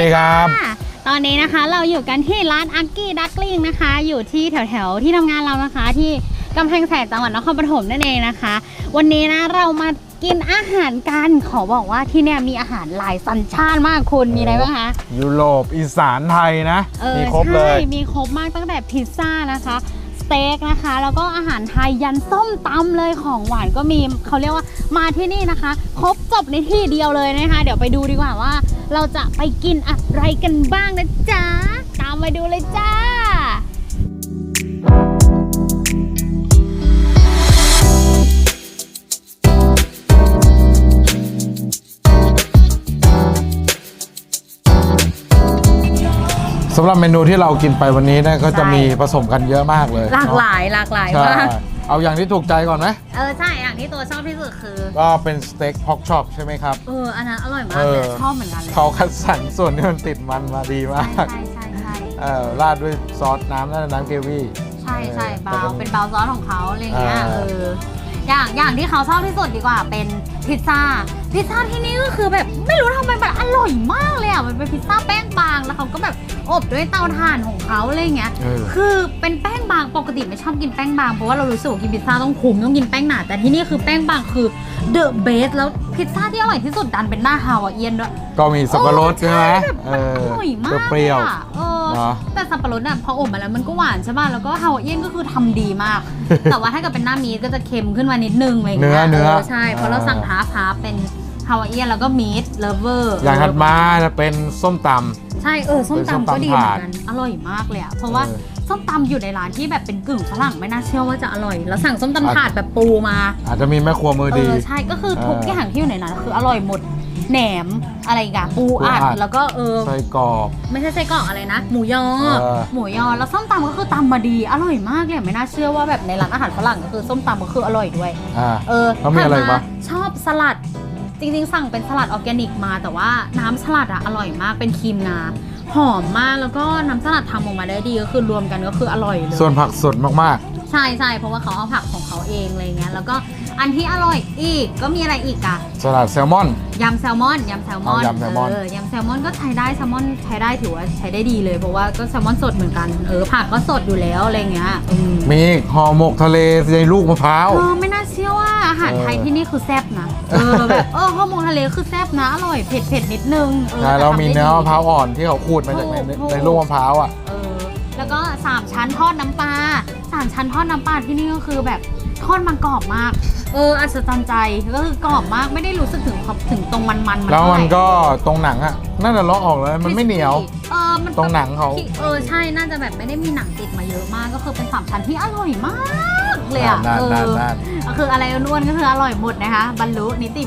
ดีครับะตอนนี้นะคะเราอยู่กันที่ร้านอักกี้ดักลิงนะคะ อยู่ที่แถวๆที่ทำงานเรานะคะ ที่กำแพงแสนจังหวัดนครปฐมนั่นเองนะคะ วันนี้นะเรามากินอาหารกันขอบอกว่าที่เนี่ยมีอาหารหลายสัญชาติมากคุณมีอะไรบ้างคะยุโรปอีสานไทยนะเออมีครบเลยใช่มีครบมากตั้งแต่พิซซ่านะคะสเต็กนะคะ แล้วก็อาหารไทยยันส้มตำเลยของหวานก็มีเขาเรียกว่ามาที่นี่นะคะ ครบจบในที่เดียวเลยนะคะ เดี๋ยวไปดูดีกว่าว่า เราจะไปกินอะไรกันบ้างนะจ๊ะ ตามมาดูเลยจ้าสำหรับเมนูที่เรากินไปวันนี้เนะก็จะใช่มีผสมกันเยอะมากเลยหลากหเนลายหลากหลายอะใช่มาก เอาอย่างที่ถูกใจก่อนไหมเออใช่อย่างที่ตัวชอบที่สุดคือก็เป็นสเต็กพ็อกช็อปใช่ไหมครับ เอออันนั้นอร่อยมากเอเลอยชอบเหมือนกันเลยเขาคัดสรรส่วนที่มันติดมันมาดีมาก ใช่ใช่ใช่เออราดด้วยซอสน้ำนั่นนะน้ำเกรวี่ ใช่ใช่เออเบาแต่เป็นเป็นเบาซอสของเขาอะไรอย่างเงี้ยอ่าเอออย่างอย่างที่เขาชอบที่สุดดีกว่าเป็น พิซซ่า พิซซ่าที่นี่ก็คือแบบไม่รู้ทำไมมันอร่อยมากเลยอะ มันเป็นพิซซ่าแป้งบางแล้วเขาก็แบบอบด้วยเตาถ่านของเขาอะไรอย่างเงี้ย เออ คือเป็นแป้งบางปกติไม่ชอบกินแป้งบางเพราะว่าเรารู้สึกว่ากินพิซซ่าต้องคุมต้องกินแป้งหนาแต่ที่นี่คือแป้งบางคือเดอะเบสแล้วพิซซ่าที่อร่อยที่สุดดันเป็นหน้าฮาวายเอียนด้วยก็มีสับปะรดใช่ไหมแบบเอมันออร่อยมากเปรี้ยวลอะเออ เนอะแต่สับปะรดอะพออบมาแล้วมันก็หวานใช่ป่ะแล้วก็ฮาวายเอียนก็คือทำดีมาก แต่ว่าถ้าเกิดเป็นหน้ามีดก็จะเค็มขึ้นมานิดนึงอะไรอย่างเงี้ยเนื้อเนื้อ ใช่เพราะเราสั่งฮาร์ฟฮาร์ฟเป็นฮาวายเอียนแล้วก็มีดเลเวอร์ๆอย่างถัดมาจะเป็นส้มตำใช่เออส้มเป็นส้มตำตำก็ดีเหมือถาดนกันอร่อยมากเลยอะเพราะว่าเออส้มตำอยู่ในร้านที่แบบเป็นกึ่งฝรั่งไม่น่าเชื่อว่าจะอร่อย แล้วสั่งส้มตำถาดแบบปูมาอาจจะมีแม่ครัวมือเอดี อใช่ก็คือทุกเออออย่างที่อยู่ในนั้นคืออร่อยหมด แหนมอะไรอีกันปูปูอัอัดดแล้วก็เออ ไส้กรอก ไม่ใช่ไส้กรอกอะไรนะ หมูยอ เออ หมูยอ แล้วส้มตำก็คือตำมาดี อร่อยมากเลยไม่น่าเชื่อว่าแบบในร้านอาหารฝรั่งก็คือส้มตำก็คืออร่อยด้วย อ่า เออแล้วมีอะไรถัดาปะ ชอบสลัด จริงๆ สั่งเป็นสลัดออร์แกนิกมาแต่ว่าน้ำสลัดอะอร่อยมากเป็นครีมงาหอมมากแล้วก็น้ำสลัดทำออกมาได้ดีก็คือรวมกันก็คืออร่อยเลยส่วนผักสดมาก ใช่ใช่เพราะว่าเขาเอาผักของเขาเองอะไรเงี้ยแล้วก็อันที่อร่อยอีกก็มีอะไรอีกอะๆสลัดแซลมอน ยำแซลมอนยำแซลมอนอ๋อยำแซลมอน เออยำแซลมอนก็ใช้ได้แซลมอนใช้ได้ถือว่าใช้ได้ดีเลยเพราะว่าก็แซลมอนสดเหมือนกันเออผักก็สดอยู่แล้วอะไรเงี้ยอืมมีห่อหมกทะเลในลูกมะพร้าว เออไม่น่าเชื่อว่าอาหารไทยเออที่นี่คือแซ่บนะเออแบบเออข้าวหมูทะเลคือแซ่บนะอร่อยเผ็ดเผ็ดนิดนึงเออใช่แต่เราทำมีได้เนื้อดีมะพร้าวอ่อนที่เขาขูดมาจากในถูกถูกในลูกมะพร้าวอะ เออแล้วก็สามชั้นทอดน้ำปลาสามชั้นทอดน้ำปลาที่นี่ก็คือแบบทอดมันกรอบมาก เอออัศจรรย์ใจก็คือกรอบมากไม่ได้รู้สึกถึงความถึงตรงมันมันๆแล้วมันเท่าไหร่ก็ตรงหนังอะน่าจะเลาะออกเลยมันไม่เหนียว เออมันตรงหนังเขาเออใช่น่าจะแบบไม่ได้มีหนังติดมาเยอะมากก็คือเป็นสามชั้นที่อร่อยมากเลยอะนานเอๆนานอนานก็คืออะไรอ้วนๆก็คืออร่อยหมดนะคะบรรลุนิติ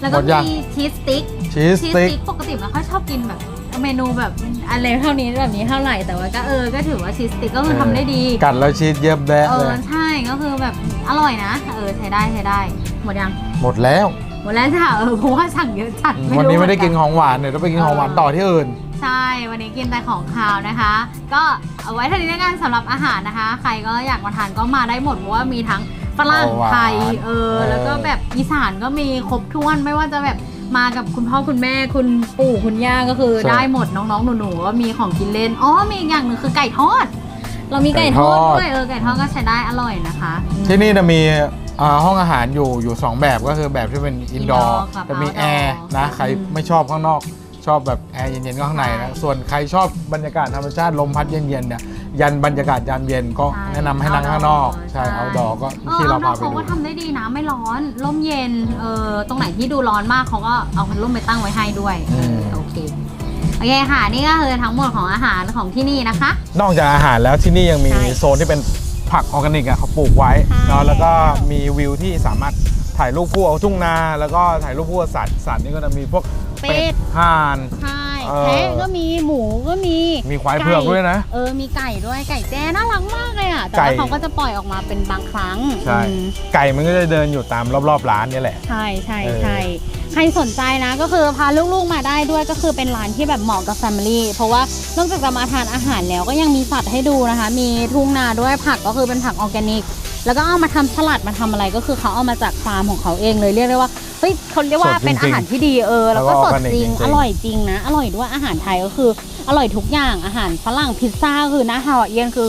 แล้วก็หมดยังมีชีสสติ๊กชีสชีสสติ๊กสติ๊กปกติไม่ค่อยชอบกินแบบ เมนูแบบอะไรเท่านี้แบบนี้เท่าไหร่แต่ว่าก็เออก็ถือว่าชีสสติ๊กก็คือทำได้ดีกัดแล้วชีสเย็บแบะเอเลอย ใช่ก็คือแบบอร่อยนะ เออใช้ได้ใช้ได้ หมดยังหมดแล้ว หมดแล้วจ้ะเออเพราะว่าสั่งเยอะจัดวันนี้ไม่ได้กินเหขออ งหวานเดี๋ยวต้องไปกินของหวานต่อที่อื่น ใช่ วันนี้กินแต่ของคาวนะคะ ก็เอาไว้เท่านี้แล้วกันสำหรับอาหารนะคะ ใครก็อยากมาทานก็มาได้หมดเพราะว่ามีทั้งฝรั่งเอาหวานไทยเออเออ แล้วก็แบบอีสานก็มีครบถ้วนไม่ว่าจะแบบ มากับคุณพ่อคุณแม่คุณปู่คุณย่าก็คือได้หมดน้องๆหนูๆก็มีของกินเล่นอ๋อมีอีกอย่างหนึ่งคือไก่ทอด เรามีไก่ทอดด้วยเออไก่ทอดก็ใช้ได้อร่อยนะคะอืม ที่นี่จะมีอ่าห้องอาหารอยู่อยู่สองแบบก็คือแบบที่เป็นอินดอ indoor ร์กับจะมี outdoor แอร์นะใครอืมไม่ชอบข้างนอก ชอบแบบแอร์เย็นๆก็ข้างในใช่ นะส่วนใครชอบบรรยากาศธรรมชาติลมพัดเย็นๆเนี่ย ยันบรรยากาศยามเย็นก็ใช่แนะนำให้นั่งข้างนอก ใช่ใช่เอาดอก็เออที่เราพาเอาไปเขาดู ก็ทำได้ดีนะไม่ร้อนร่มเย็นเออตรงไหนที่ดูร้อนมากเขาก็เอาพัดลมไปตั้งไว้ให้ด้วยอืม โอเคโอเคค่ะนี่ก็คือทั้งหมดของอาหารของที่นี่นะคะ นอกจากอาหารแล้วที่นี่ยังมีใช่โซนที่เป็นผักออร์แกนิกอะเขาปลูกไว้ใช่เนาะแล้วก็มีวิวที่สามารถถ่ายรูปคู่เอาทุ่งนา แล้วก็ถ่ายรูปคู่กับสัตว์สัตว์นี่ก็จะมีพวกเป็เป็ดดห่านใช่เออ แพะก็มีหมูก็มีมีควายเผือกด้วยนะเออมีไก่ด้วยไก่แจ้น่ารักมากเลยอะแต่ไก่ว่าเขาก็จะปล่อยออกมาเป็นบางครั้งใช่อืมไก่มันก็จะเดินอยู่ตามรอบๆร้านเนี่ยแหละ ใช่ใช่เออใช่ใครสนใจนะก็คือพาลูกๆมาได้ด้วยก็คือเป็นร้านที่แบบเหมาะกับแฟมิลี่เพราะว่านอกจากจะมาทานอาหารแล้วก็ยังมีสัตว์ให้ดูนะคะ มีทุ่งนาด้วยผักก็คือเป็นผักออร์แกนิก แล้วก็เอามาทำสลัดมาทำอะไรก็คือเขาเอามาจากฟาร์มของเขาเองเลยเรียกได้ว่า เฮ้ยเขาเรียกว่าสดจริงๆเป็นอาหารที่ดีเออ แล้วก็แล้วก็สดออร์แกนิกจริง จริงๆ อร่อยจริงนะ อร่อยด้วยอาหารไทยก็คือ อร่อยทุกอย่างอาหารฝรั่งพิซซ่าคือนะฮาวาเอียนคือ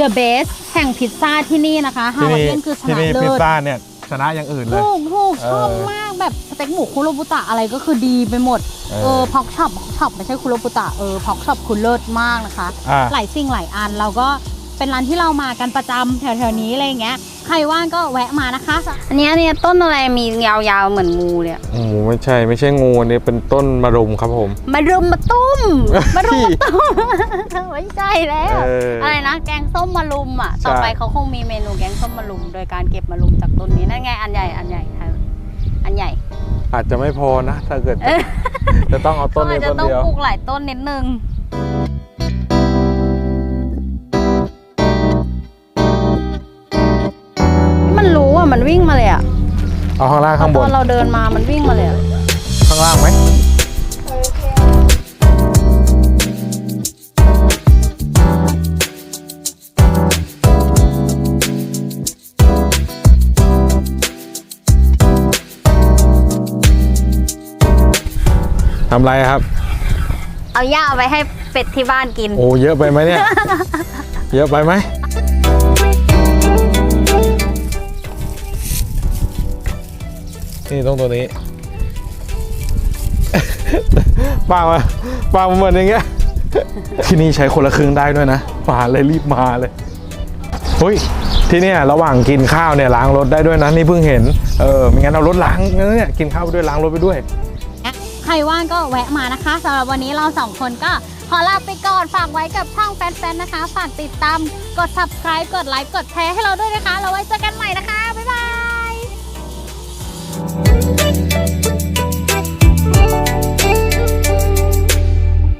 the best แห่งพิซซ่าที่นี่นะคะฮาที่วานี่เอียนคือชที่นะนี่เลิพิซศซ่าเนี่ยชนะอย่างอื่นเลย ถูกถูกเออชอบมากแบบสเต็กหมูคุโรบุตะอะไรก็คือดีไปหมดเออเออพอกช็อปพอกช็อปไม่ใช่คุโรบุตะเออพอกช็อปคุณเลิศมากนะคะ อ่า หลายสิ่งหลายอันเราก็เป็นร้านที่เรามากันประจำแถวๆนี้อะไรอย่างเงี้ย ใครว่างก็แวะมานะคะ อันนี้เนี่ยต้นอะไรมียาวๆเหมือนงูเลยโอ้โหไม่ใช่ไม่ใช่งูอันนี้เป็นต้นมะรุมครับผมมารุมมาตุ้มมารุมมาตุ้มไม่ใช่แล้วเออออะไรนะแกงส้มมารุมอะใช่ต่อไปเขาคงมีเมนูแกงส้มมารุม โดยการเก็บมารุมจากต้นนี้นั่นไงอันใหญ่อันใหญ่ค่ะอันใหญ่ อาจจะไม่พอนะ ถ้าเกิดเออจะต้องเอาต้นก็อานี้จจะต้นต้องเดียวปลูกหลายต้นนิดนึง มันรู้อะมันวิ่งมาเลยอะเอาข้างล่างข้างบตอน นเราเดินมามันวิ่งมาเลยอะข้างล่างไหมทำไรครับ เอาหญ้าเอาไปให้เป็ดที่บ้านกิน โอ้เยอะไปไหมเนี่ย เยอะไปไหม นี่ต้องตัวนี้ ปางมาปางมาเหมือนอย่างเงี้ย ที่นี่ใช้คนละครึ่งได้ด้วยนะมาเลยรีบมาเลยเฮ้ยที่เนี่ยระหว่างกินข้าวเนี่ยล้างรถได้ด้วยนะนี่เพิ่งเห็น เออไม่งั้นเอารถล้างเนี่ยกินข้าวไปด้วยล้างรถไปด้วย ใครว่างก็แวะมานะคะสำหรับวันนี้เราสองคนก็ขอลาไปก่อนฝากไว้กับช่องแฟนๆนะคะ ฝากติดตาม กด subscribe กดไลค์กดแชร์ให้เราด้วยนะคะ เราไว้เจอกันใหม่นะคะ บ๊ายบาย Thank